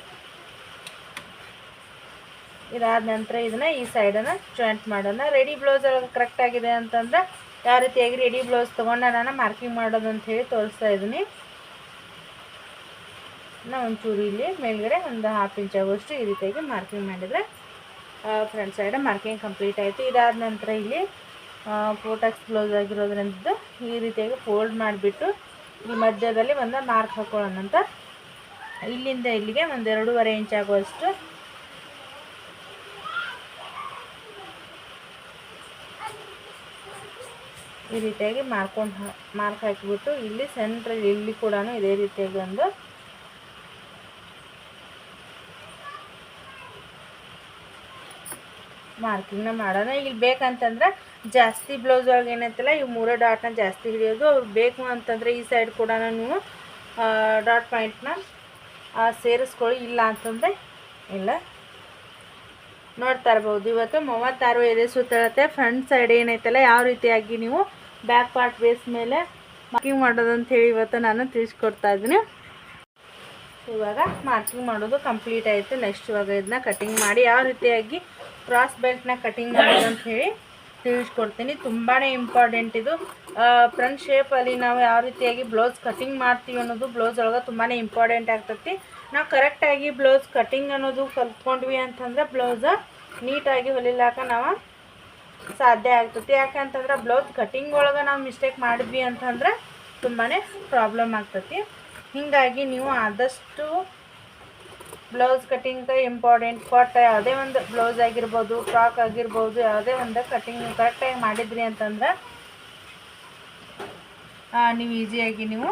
ಇದಾದ ನಂತರ ಇದನ್ನು ಈ ಸೈಡನ್ನು ಜಾಯಿಂಟ್ ಮಾಡೋಣ. ರೆಡಿ ಬ್ಲೌಸ್ ಕರೆಕ್ಟ್ ಆಗಿದೆ ಅಂತಂದ್ರೆ ಯಾವ ರೀತಿಯಾಗಿ ರೆಡಿ ಬ್ಲೌಸ್ ತೊಗೊಂಡು ನಾನು ಮಾರ್ಕಿಂಗ್ ಮಾಡೋದು ಅಂತ ಹೇಳಿ ತೋರಿಸ್ತಾ ಇದ್ದೀನಿ. ನಾವು ಒಂಚೂರು ಇಲ್ಲಿ ಮೇಲ್ಗಡೆ ಒಂದು ಹಾಫ್ ಇಂಚ್ ಆಗೋಷ್ಟು ಈ ರೀತಿಯಾಗಿ ಮಾರ್ಕಿಂಗ್ ಮಾಡಿದರೆ ಫ್ರಂಟ್ ಸೈಡ್ ಮಾರ್ಕಿಂಗ್ ಕಂಪ್ಲೀಟ್ ಆಯಿತು. ಇದಾದ ನಂತರ ಇಲ್ಲಿ ಫೋಟಕ್ಸ್ ಕ್ಲೋಸ್ ಆಗಿರೋದ್ರಿಂದ ಈ ರೀತಿಯಾಗಿ ಫೋಲ್ಡ್ ಮಾಡಿಬಿಟ್ಟು ಈ ಮಧ್ಯದಲ್ಲಿ ಒಂದು ಮಾರ್ಕ್ ಹಾಕೊಳ್ಳೋಣ ಅಂತ. ಇಲ್ಲಿಂದ ಇಲ್ಲಿಗೆ ಒಂದು ಎರಡೂವರೆ ಇಂಚ್ ಆಗುವಷ್ಟು. ಈ ರೀತಿಯಾಗಿ ಮಾರ್ಕೊಂಡು ಮಾರ್ಕ್ ಹಾಕಿಬಿಟ್ಟು ಇಲ್ಲಿ ಸೆಂಟ್ರಲ್ಲಿ ಇಲ್ಲಿ ಕೂಡ ಇದೇ ರೀತಿಯಾಗಿ ಒಂದು ಮಾರ್ಕಿಂಗ್ನ ಮಾಡೋಣ. ಇಲ್ಲಿ ಬೇಕಂತಂದ್ರೆ ಜಾಸ್ತಿ ಬ್ಲೌಸ್ ಒಳಗೆ ಏನೈತಲ್ಲ ಇವು ಮೂರೇ ಡಾಟ್ನ ಜಾಸ್ತಿ ಹಿಡಿಯೋದು. ಅವ್ರು ಬೇಕು ಅಂತಂದರೆ ಈ ಸೈಡ್ ಕೂಡ ನೀವು ಡಾಟ್ ಪಾಯಿಂಟ್ನ ಸೇರಿಸ್ಕೊಳ್ಳಿ. ಇಲ್ಲ ಅಂತಂದರೆ ಇಲ್ಲ. ನೋಡ್ತಾ ಇರ್ಬೋದು. ಇವತ್ತು ಮೂವತ್ತಾರು ಎದೆ ಸುತ್ತಳತೆ ಫ್ರಂಟ್ ಸೈಡ್ ಏನೈತಲ್ಲ, ಯಾವ ರೀತಿಯಾಗಿ ನೀವು ಬ್ಯಾಕ್ ಪಾರ್ಟ್ ಬೇಸ್ ಮೇಲೆ ಮಾರ್ಕಿಂಗ್ ಮಾಡೋದು ಅಂತ ಹೇಳಿ ಇವತ್ತು ನಾನು ತಿಳಿಸ್ಕೊಡ್ತಾ ಇದ್ದೀನಿ. ಇವಾಗ ಮಾರ್ಕಿಂಗ್ ಮಾಡೋದು ಕಂಪ್ಲೀಟ್ ಆಯಿತು. ನೆಕ್ಸ್ಟ್ ಇವಾಗ ಇದನ್ನ ಕಟಿಂಗ್ ಮಾಡಿ ಯಾವ ರೀತಿಯಾಗಿ ಕ್ರಾಸ್ ಬೆಲ್ಟ್ನ ಕಟಿಂಗ್ ಮಾಡೋದು ಅಂತ ಹೇಳಿ ತಿಳಿಸ್ಕೊಡ್ತೀನಿ. ತುಂಬಾ ಇಂಪಾರ್ಟೆಂಟ್ ಇದು. ಫ್ರಂಟ್ ಶೇಪಲ್ಲಿ ನಾವು ಯಾವ ರೀತಿಯಾಗಿ ಬ್ಲೌಸ್ ಕಟಿಂಗ್ ಮಾಡ್ತೀವಿ ಅನ್ನೋದು ಬ್ಲೌಸ್ ಒಳಗೆ ತುಂಬಾ ಇಂಪಾರ್ಟೆಂಟ್ ಆಗ್ತೈತಿ. ನಾವು ಕರೆಕ್ಟಾಗಿ ಬ್ಲೌಸ್ ಕಟಿಂಗ್ ಅನ್ನೋದು ಕಲ್ತ್ಕೊಂಡ್ವಿ ಅಂತಂದ್ರೆ ಬ್ಲೌಸ ನೀಟಾಗಿ ಹೊಲಿಲಾಕ ನಾವು ಸಾಧ್ಯ ಆಗ್ತೈತಿ. ಯಾಕಂತಂದ್ರೆ ಬ್ಲೌಸ್ ಕಟಿಂಗ್ ಒಳಗೆ ನಾವು ಮಿಸ್ಟೇಕ್ ಮಾಡಿದ್ವಿ ಅಂತಂದ್ರೆ ತುಂಬಾ ಪ್ರಾಬ್ಲಮ್ ಆಗ್ತೈತಿ. ಹೀಗಾಗಿ ನೀವು ಆದಷ್ಟು ಬ್ಲೌಸ್ ಕಟಿಂಗ್ ಇಂಪಾರ್ಟೆಂಟ್ ಕೊಟ್ಟ ಯಾವುದೇ ಒಂದು ಬ್ಲೌಸ್ ಆಗಿರ್ಬೋದು ಫ್ರಾಕ್ ಆಗಿರ್ಬೋದು, ಯಾವುದೇ ಒಂದು ಕಟಿಂಗ್ ಕರೆಕ್ಟಾಗಿ ಮಾಡಿದ್ರಿ ಅಂತಂದ್ರೆ ನೀವು ಈಸಿಯಾಗಿ ನೀವು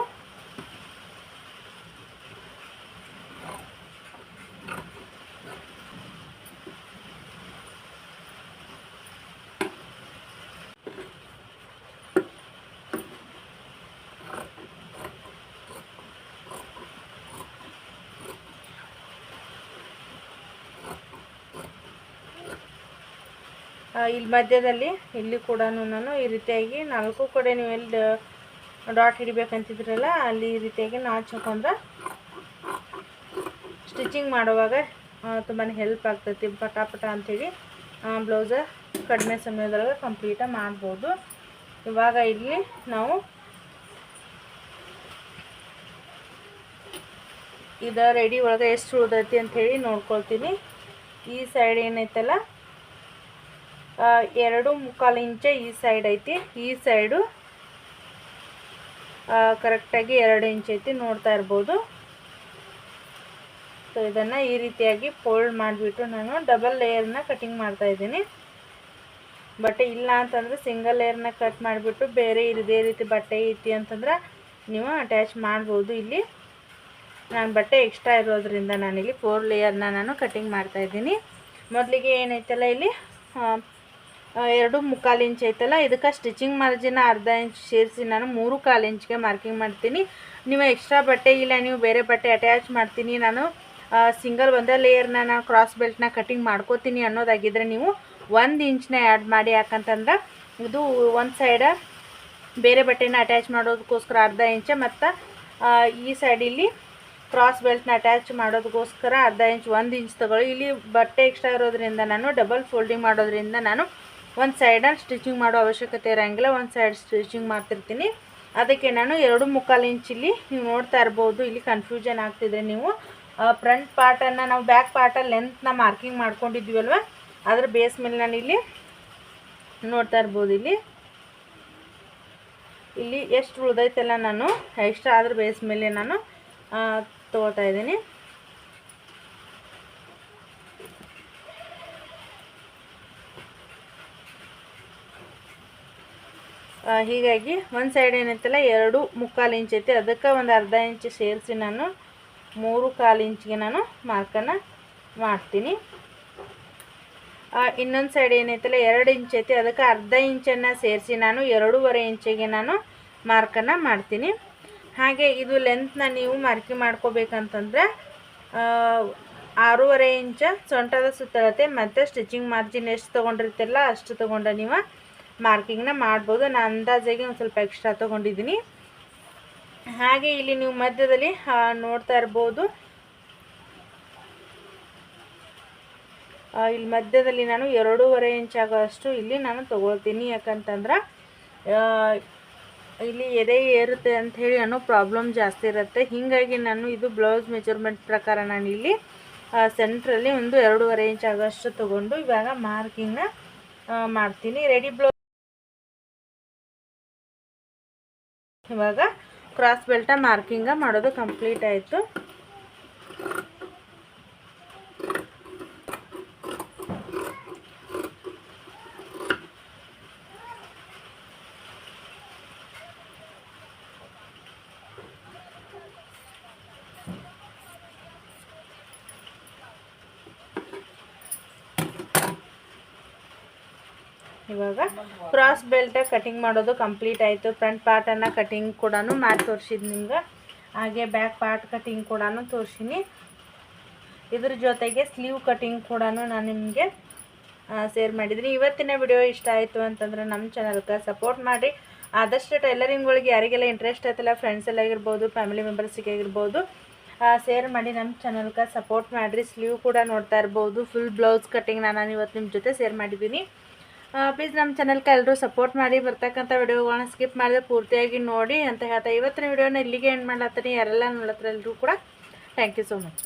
ಇಲ್ಲಿ ಮಧ್ಯದಲ್ಲಿ, ಇಲ್ಲಿ ಕೂಡ ನಾನು ಈ ರೀತಿಯಾಗಿ ನಾಲ್ಕು ಕಡೆ ನೀವು ಎಲ್ಲಿ ಡಾಟ್ ಹಿಡಿಬೇಕಂತಿದ್ರಲ್ಲ, ಅಲ್ಲಿ ಈ ರೀತಿಯಾಗಿ ನಾಚ್ ಹಾಕೊಂಡ್ರೆ ಸ್ಟಿಚಿಂಗ್ ಮಾಡುವಾಗ ತುಂಬಾ ಹೆಲ್ಪ್ ಆಗ್ತೈತಿ. ಪಟಾಪಟ ಪಟ ಅಂಥೇಳಿ ಬ್ಲೌಸ ಕಡಿಮೆ ಸಮಯದೊಳಗೆ ಕಂಪ್ಲೀಟಾಗಿ ಮಾಡ್ಬೋದು. ಇವಾಗ ಇಲ್ಲಿ ನಾವು ಇದು ರೆಡಿ ಒಳಗೆ ಎಷ್ಟು ಉಳ್ದೈತಿ ಅಂಥೇಳಿ ನೋಡ್ಕೊಳ್ತೀನಿ. ಈ ಸೈಡ್ ಏನೈತಲ್ಲ ಎರಡು ಮುಕ್ಕಾಲು ಇಂಚೆ ಈ ಸೈಡ್ ಐತಿ. ಈ ಸೈಡು ಕರೆಕ್ಟಾಗಿ ಎರಡು ಇಂಚ್ ಐತಿ ನೋಡ್ತಾ ಇರ್ಬೋದು. ಸೊ ಇದನ್ನು ಈ ರೀತಿಯಾಗಿ ಫೋಲ್ಡ್ ಮಾಡಿಬಿಟ್ಟು ನಾನು ಡಬಲ್ ಲೇಯರ್ನ ಕಟಿಂಗ್ ಮಾಡ್ತಾ ಇದ್ದೀನಿ. ಬಟ್ಟೆ ಇಲ್ಲ ಅಂತಂದರೆ ಸಿಂಗಲ್ ಲೇಯರ್ನ ಕಟ್ ಮಾಡಿಬಿಟ್ಟು ಬೇರೆ ಇದೇ ರೀತಿ ಬಟ್ಟೆ ಐತಿ ಅಂತಂದ್ರೆ ನೀವು ಅಟ್ಯಾಚ್ ಮಾಡ್ಬೋದು ಇಲ್ಲಿ. ನಾನು ಬಟ್ಟೆ ಎಕ್ಸ್ಟ್ರಾ ಇರೋದ್ರಿಂದ ನಾನಿಲ್ಲಿ ಫೋರ್ ಲೇಯರ್ನ ನಾನು ಕಟಿಂಗ್ ಮಾಡ್ತಾ ಇದ್ದೀನಿ. ಮೊದಲಿಗೆ ಏನೈತಲ್ಲ ಇಲ್ಲಿ ಎರಡು ಮುಕ್ಕಾಲು ಇಂಚ್ ಐತಲ್ಲ, ಇದಕ್ಕೆ ಸ್ಟಿಚಿಂಗ್ ಮಾರ್ಜಿನ ಅರ್ಧ ಇಂಚ್ ಸೇರಿಸಿ ನಾನು ಮೂರು ಕಾಲು ಇಂಚ್ಗೆ ಮಾರ್ಕಿಂಗ್ ಮಾಡ್ತೀನಿ. ನೀವು ಎಕ್ಸ್ಟ್ರಾ ಬಟ್ಟೆ ಇಲ್ಲ, ನೀವು ಬೇರೆ ಬಟ್ಟೆ ಅಟ್ಯಾಚ್ ಮಾಡ್ತೀನಿ. ನಾನು ಸಿಂಗಲ್ ಒಂದೇ ಲೇಯರ್ನ ನಾನು ಕ್ರಾಸ್ ಬೆಲ್ಟ್ನ ಕಟಿಂಗ್ ಮಾಡ್ಕೋತೀನಿ ಅನ್ನೋದಾಗಿದ್ದರೆ ನೀವು ಒಂದು ಇಂಚ್ನ ಆ್ಯಡ್ ಮಾಡಿ. ಯಾಕಂತಂದ್ರೆ ಇದು ಒಂದು ಸೈಡ ಬೇರೆ ಬಟ್ಟೆನ ಅಟ್ಯಾಚ್ ಮಾಡೋದಕ್ಕೋಸ್ಕರ ಅರ್ಧ ಇಂಚ, ಮತ್ತು ಈ ಸೈಡ್ ಇಲ್ಲಿ ಕ್ರಾಸ್ ಬೆಲ್ಟ್ನ ಅಟ್ಯಾಚ್ ಮಾಡೋದಕ್ಕೋಸ್ಕರ ಅರ್ಧ ಇಂಚ್ ಒಂದು ಇಂಚ್ ತಗೊಳ್ಳಿ. ಇಲ್ಲಿ ಬಟ್ಟೆ ಎಕ್ಸ್ಟ್ರಾ ಇರೋದ್ರಿಂದ ನಾನು ಡಬಲ್ ಫೋಲ್ಡಿಂಗ್ ಮಾಡೋದ್ರಿಂದ ನಾನು ಒಂದು ಸೈಡಲ್ಲಿ ಸ್ಟಿಚಿಂಗ್ ಮಾಡೋ ಅವಶ್ಯಕತೆ ಇರೋಂಗಿಲ್ಲ, ಒಂದು ಸೈಡ್ ಸ್ಟಿಚಿಂಗ್ ಮಾಡ್ತಿರ್ತೀನಿ. ಅದಕ್ಕೆ ನಾನು ಎರಡು ಮುಕ್ಕಾಲು ಇಂಚ್ ಇಲ್ಲಿ ನೀವು ನೋಡ್ತಾ ಇರ್ಬೋದು. ಇಲ್ಲಿ ಕನ್ಫ್ಯೂಷನ್ ಆಗ್ತಿದೆ ನೀವು ಫ್ರಂಟ್ ಪಾರ್ಟನ್ನು ನಾವು ಬ್ಯಾಕ್ ಪಾರ್ಟಲ್ಲಿ ಲೆಂತ್ನ ಮಾರ್ಕಿಂಗ್ ಮಾಡ್ಕೊಂಡಿದ್ವಲ್ವ? ಅದರ ಬೇಸ್ ಮೇಲೆ ನಾನು ಇಲ್ಲಿ ನೋಡ್ತಾ ಇರ್ಬೋದು ಇಲ್ಲಿ. ಇಲ್ಲಿ ಎಷ್ಟು ಉಳ್ದೈತೆಲ್ಲ ನಾನು ಎಕ್ಸ್ಟ್ರಾ ಅದ್ರ ಬೇಸ್ ಮೇಲೆ ನಾನು ತೊಗೊಳ್ತಾ ಇದ್ದೀನಿ ಆ, ಹೀಗಾಗಿ ಒಂದು ಸೈಡ್ ಏನೈತಲ್ಲ, ಎರಡು ಮುಕ್ಕಾಲು ಇಂಚ್ ಐತಿ. ಅದಕ್ಕೆ ಒಂದು ಅರ್ಧ ಇಂಚ್ ಸೇರಿಸಿ ನಾನು ಮೂರು ಕಾಲು ಇಂಚ್ಗೆ ನಾನು ಮಾರ್ಕನ್ನು ಮಾಡ್ತೀನಿ. ಇನ್ನೊಂದು ಸೈಡ್ ಏನೈತಲ್ಲ, ಎರಡು ಇಂಚ್ ಐತಿ. ಅದಕ್ಕೆ ಅರ್ಧ ಇಂಚನ್ನು ಸೇರಿಸಿ ನಾನು ಎರಡೂವರೆ ಇಂಚಿಗೆ ನಾನು ಮಾರ್ಕನ್ನು ಮಾಡ್ತೀನಿ. ಹಾಗೆ ಇದು ಲೆಂತ್ನ ನೀವು ಮಾರ್ಕಿ ಮಾಡ್ಕೋಬೇಕಂತಂದ್ರೆ ಆರೂವರೆ ಇಂಚ ಸೊಂಟದ ಸುತ್ತಳತೆ ಮತ್ತು ಸ್ಟಿಚಿಂಗ್ ಮಾರ್ಜಿನ್ ಎಷ್ಟು ತೊಗೊಂಡಿರ್ತಿರಲ್ಲ ಅಷ್ಟು ತೊಗೊಂಡು ನೀವು ಮಾರ್ಕಿಂಗ್ನ ಮಾಡ್ಬೋದು. ನಾನು ಅಂದಾಜಾಗಿ ಒಂದು ಸ್ವಲ್ಪ ಎಕ್ಸ್ಟ್ರಾ ತೊಗೊಂಡಿದ್ದೀನಿ. ಹಾಗೆ ಇಲ್ಲಿ ನೀವು ಮಧ್ಯದಲ್ಲಿ ನೋಡ್ತಾ ಇರ್ಬೋದು. ಇಲ್ಲಿ ಮಧ್ಯದಲ್ಲಿ ನಾನು ಎರಡೂವರೆ ಇಂಚ್ ಆಗೋಷ್ಟು ಇಲ್ಲಿ ನಾನು ತೊಗೊಳ್ತೀನಿ. ಯಾಕಂತಂದ್ರೆ ಇಲ್ಲಿ ಎದೆ ಏರುತ್ತೆ ಅಂತ ಹೇಳಿ ಅನ್ನೋ ಪ್ರಾಬ್ಲಮ್ ಜಾಸ್ತಿ ಇರುತ್ತೆ. ಹೀಗಾಗಿ ನಾನು ಇದು ಬ್ಲೌಸ್ ಮೆಜರ್ಮೆಂಟ್ ಪ್ರಕಾರ ನಾನು ಇಲ್ಲಿ ಸೆಂಟ್ರಲ್ಲಿ ಒಂದು ಎರಡೂವರೆ ಇಂಚ್ ಆಗೋಷ್ಟು ತೊಗೊಂಡು ಇವಾಗ ಮಾರ್ಕಿಂಗ್ನ ಮಾಡ್ತೀನಿ. ರೆಡಿ ಬ್ಲೌಸ್ ಇವಾಗ ಕ್ರಾಸ್ ಬೆಲ್ಟ ಮಾರ್ಕಿಂಗ ಮಾಡೋದು ಕಂಪ್ಲೀಟ್ ಆಯಿತು. ಇವಾಗ ಕ್ರಾಸ್ ಬೆಲ್ಟ್ ಕಟಿಂಗ್ ಮಾಡೋದು ಕಂಪ್ಲೀಟ್ ಆಯಿತು. ಫ್ರಂಟ್ ಪಾರ್ಟನ್ನು ಕಟಿಂಗ್ ಕೂಡ ಮಾಡಿ ತೋರಿಸಿದ್ ನಿಮ್ಗೆ. ಹಾಗೆ ಬ್ಯಾಕ್ ಪಾರ್ಟ್ ಕಟಿಂಗ್ ಕೂಡ ತೋರಿಸಿನಿ. ಇದ್ರ ಜೊತೆಗೆ ಸ್ಲೀವ್ ಕಟಿಂಗ್ ಕೂಡ ನಾನು ನಿಮಗೆ ಶೇರ್ ಮಾಡಿದ್ದೀನಿ ಇವತ್ತಿನ ವಿಡಿಯೋ ಇಷ್ಟ ಆಯಿತು ಅಂತಂದ್ರೆ ನಮ್ಮ ಚಾನಲ್ಗೆ ಸಪೋರ್ಟ್ ಮಾಡಿ ಆದಷ್ಟು ಟೈಲರಿಂಗ್ಗಳಿಗೆ ಯಾರಿಗೆಲ್ಲ ಇಂಟ್ರೆಸ್ಟ್ ಐತಲ್ಲ ಫ್ರೆಂಡ್ಸ್ ಎಲ್ಲ ಆಗಿರ್ಬೋದು ಫ್ಯಾಮಿಲಿ ಮೆಂಬರ್ಸಿಗೆ ಆಗಿರ್ಬೋದು ಶೇರ್ ಮಾಡಿ ನಮ್ಮ ಚಾನಲ್ಗೆ ಸಪೋರ್ಟ್ ಮಾಡಿರಿ. ಸ್ಲೀವ್ ಕೂಡ ನೋಡ್ತಾ ಇರ್ಬೋದು. ಫುಲ್ ಬ್ಲೌಸ್ ಕಟಿಂಗ್ ನಾನು ಇವತ್ತು ನಿಮ್ಮ ಜೊತೆ ಶೇರ್ ಮಾಡಿದ್ದೀನಿ. ಪ್ಲೀಸ್ ನಮ್ಮ ಚಾನಲ್ಗೆ ಎಲ್ಲರೂ ಸಪೋರ್ಟ್ ಮಾಡಿ, ಬರ್ತಕ್ಕಂಥ ವಿಡಿಯೋಗಳನ್ನ ಸ್ಕಿಪ್ ಮಾಡಿದ್ರೆ ಪೂರ್ತಿಯಾಗಿ ನೋಡಿ ಅಂತ ಹೇಳ್ತಾ ಇವತ್ತಿನ ವಿಡಿಯೋನ ಇಲ್ಲಿಗೆ ಎಂಡ್ ಮಾಡ್ಲತ್ತೀನಿ. ಯಾರೆಲ್ಲ ನೋಡತ್ರ ಎಲ್ಲರೂ ಕೂಡ ಥ್ಯಾಂಕ್ ಯು ಸೋ ಮಚ್